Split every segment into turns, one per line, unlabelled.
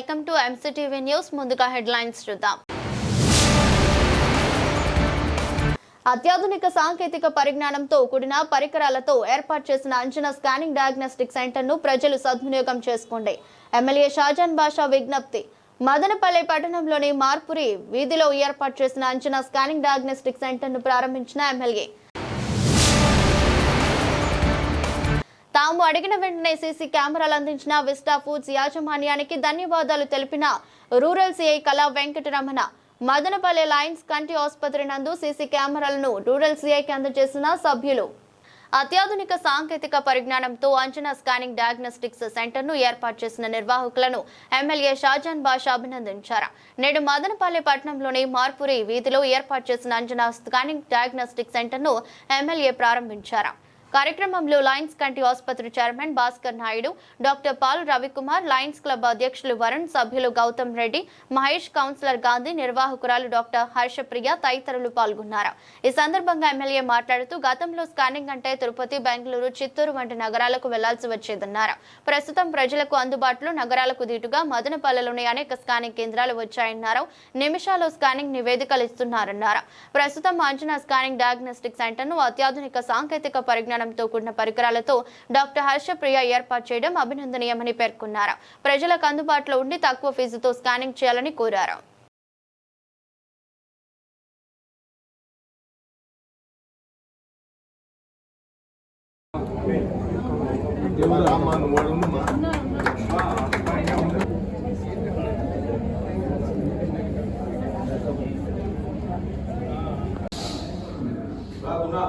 Welcome to MCTV news ముందుగా headlines చూద్దాం. అత్యాధునిక సాంకేతిక పరిజ్ఞానంతో కూడిన పరికరాలతో ఏర్పాటు చేసిన అంచనా స్కానింగ్ డయాగ్నోస్టిక్ సెంటర్ను ప్రజలు సద్వినియోగం చేసుకోండి ఎమ్మెల్యే షాజాన్ బాషా విజ్ఞప్తి. మదనపల్లె పట్టణంలోని మార్పురి వీధిలో ఏర్పాటు చేసిన అంచనా స్కానింగ్ డయాగ్నోస్టిక్ సెంటర్ను ప్రారంభించిన ఎమ్మెల్యే. తాము అడిగిన వెంటనే సీసీ కెమెరాలు అందించిన విస్టా ఫుడ్స్ యాజమాన్యానికి ధన్యవాదాలు తెలిపిన రూరల్ సిఐ కళా వెంకటరమణ మదనపల్లి లయన్స్ కంటి ఆసుపత్రి నందు సీసీ కెమెరాలను రూరల్ సిఐకి అందజేసిన సభ్యులు. అత్యాధునిక సాంకేతిక పరిజ్ఞానంతో అంచనా స్కానింగ్ డయాగ్నోస్టిక్స్ సెంటర్ను ఏర్పాటు చేసిన నిర్వాహకులను ఎమ్మెల్యే షాజాన్ బాషా అభినందించారు. నేడు మదనపల్లి పట్టణంలోని మార్పురి వీధిలో ఏర్పాటు చేసిన అంచనా స్కానింగ్ డయాగ్నోస్టిక్ సెంటర్ను ఎమ్మెల్యే ప్రారంభించారు. కార్యక్రమంలో లయన్స్ కంటి ఆసుపత్రి chairman Bhaskar Naidu doctor Paul Ravikumar lions club అధ్యక్షులు వరుణ్ సభ్యులు గౌతమ్ రెడ్డి మహేష్ కౌన్సిలర్ గాంధీ నిర్వాహకురాలు డాక్టర్ హర్షప్రియ తదితరులు పాల్గొన్నారు. ఈ సందర్భంగా ఎమ్మెల్యే మాట్లాడుతూ గతంలో స్కానింగ్ అంటే తిరుపతి బెంగళూరు చిత్తూరు వంటి నగరాలకు వెళ్ళాల్సి వచ్చేదన్నారు. ప్రస్తుతం ప్రజలకు అందుబాటులో నగరాలకు దీటుగా మదనపల్లెలోని అనేక స్కానింగ్ కేంద్రాలు వచ్చాయన్నారు. నిమిషాల్లో స్కానింగ్ నివేదికలు ఇస్తున్నారన్నారు. ప్రస్తుతం అంచనా స్కానింగ్ డయాగ్నోస్టిక్ సెంటర్ను అత్యాధునిక సాంకేతిక పరిజ్ఞానం పరిజ్ఞానంతో కూడిన పరికరాలతో డాక్టర్ హర్షప్రియ ఏర్పాటు చేయడం అభినందనీయమని పేర్కొన్నారు. ప్రజలకు అందుబాటులో ఉండి తక్కువ ఫీజుతో స్కానింగ్ చేయాలని కోరారు.
అంతా కూడా like top end machine very high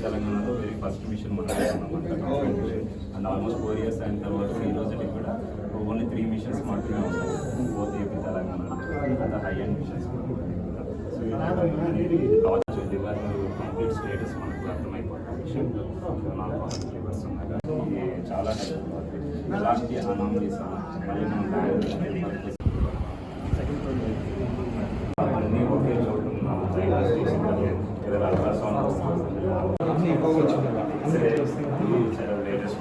తెలంగాణలో వెరీ ఫస్ట్ మిషన్ మనం అండ్ ఆల్మోస్ట్ ఫోర్ ఇయర్స్ అయిన తర్వాత ఈ రోజుకి కూడా ఓన్లీ త్రీ మిషన్స్ మాత్రమే ఉన్నాయి బోత్ ఏపీ తెలంగాణ అంత high end machines so complete status మనకు అర్థమైపోతుంది. చాలా ఎలాంటి అనామలీస్ మళ్ళీ మనం అన్నీ ఒకే చోట ఉన్నాము డయాగ్నోస్టిక్స్ ఏదైనా ultrasound latest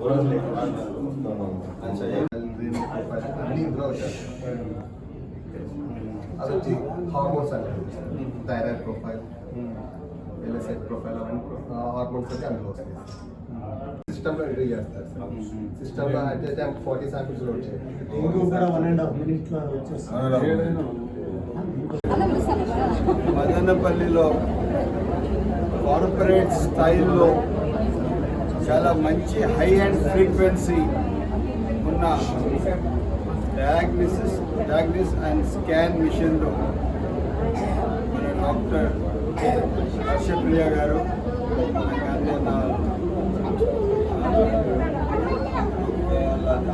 model multi cores interventions
అది వచ్చి హార్మోన్స్ అంటారు థైరాయిడ్ ప్రొఫైల్ ఎల్ఎస్ఐ ప్రొఫైల్ అవన్నీ హార్మోన్స్ అయితే అందులో వస్తాయి. సిస్టంలో ఎంట్రీ చేస్తారు సార్. సిస్టంలో అయితే ఫార్టీ శాంపిల్స్ వచ్చాయి
ఇంకో కూడా వన్ అండ్ హాఫ్ మినిట్లో వచ్చేస్తుంది.
మదనపల్లిలో కార్పొరేట్ స్టైల్లో చాలా మంచి హై అండ్ ఫ్రీక్వెన్సీ ఉన్న డయాగ్నోసిస్ డయాగ్నోస్ అండ్ స్కాన్ మిషన్లో మన డాక్టర్ హర్షప్రియ గారు నా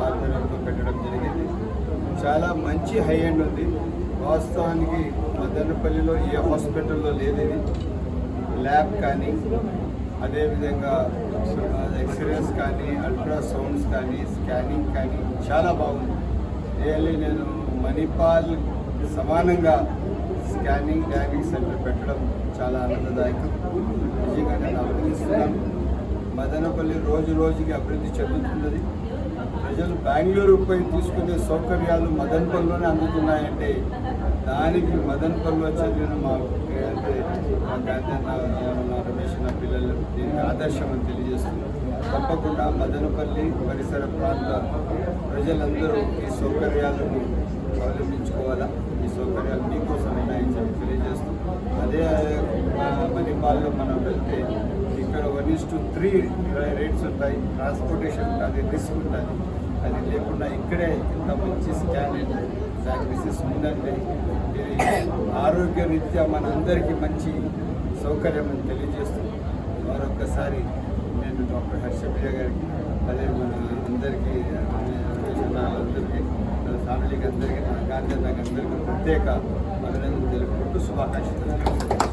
ఆధ్వర్యంలో పెట్టడం జరిగింది. చాలా మంచి హై ఎండ్ ఉంది. వాస్తవానికి మదనపల్లిలో ఏ హాస్పిటల్లో లేదు ఇది. ల్యాబ్ కానీ అదేవిధంగా ఎక్స్రేస్ కానీ అల్ట్రాసౌండ్స్ కానీ స్కానింగ్ కానీ చాలా బాగుంది. రియల్లీ నేను మణిపాల్ సమానంగా స్కానింగ్ డయాగ్నిక్ సెంటర్ పెట్టడం చాలా ఆనందదాయకం. నిజంగా నేను అభినందిస్తున్నాను మదనపల్లి రోజు రోజుకి అభివృద్ధి చెందుతున్నది. ప్రజలు బెంగళూరు పోయి తీసుకునే సౌకర్యాలు మదనపల్లిలోనే అందుతున్నాయంటే దానికి మదనపల్లిలో చదివిన మా అంటే మా గాంధీ రమేష్ నా పిల్లలు దీనికి ఆదర్శం అని తెలియజేస్తున్నారు. తప్పకుండా మదనపల్లి పరిసర ప్రాంత ప్రజలందరూ ఈ సౌకర్యాలను అవలంబించుకోవాలా? ఈ సౌకర్యాలు మీకోసం ఉన్నాయని చెప్పి తెలియజేస్తూ అదే మరి వాళ్ళు మనం వెళ్తే ఇక్కడ one is two three rates ఉంటాయి ట్రాన్స్పోర్టేషన్ ఉంటుంది రిస్క్ ఉంటుంది. అది లేకుండా ఇక్కడే ఇంత మంచి స్కాన్ సర్వీసెస్ ఉందంటే ఇది ఆరోగ్య రీత్యా మనందరికీ మంచి సౌకర్యం అని తెలియజేస్తూ మరొక్కసారి నేను డాక్టర్ హర్షప్రియ గారికి అదే మన అందరికీ అందరికీ ఫ్యామిలీకి అందరికీ గాంధీ నాకు అందరికీ ప్రత్యేక öğrendikleri kurdu sular kaçtı.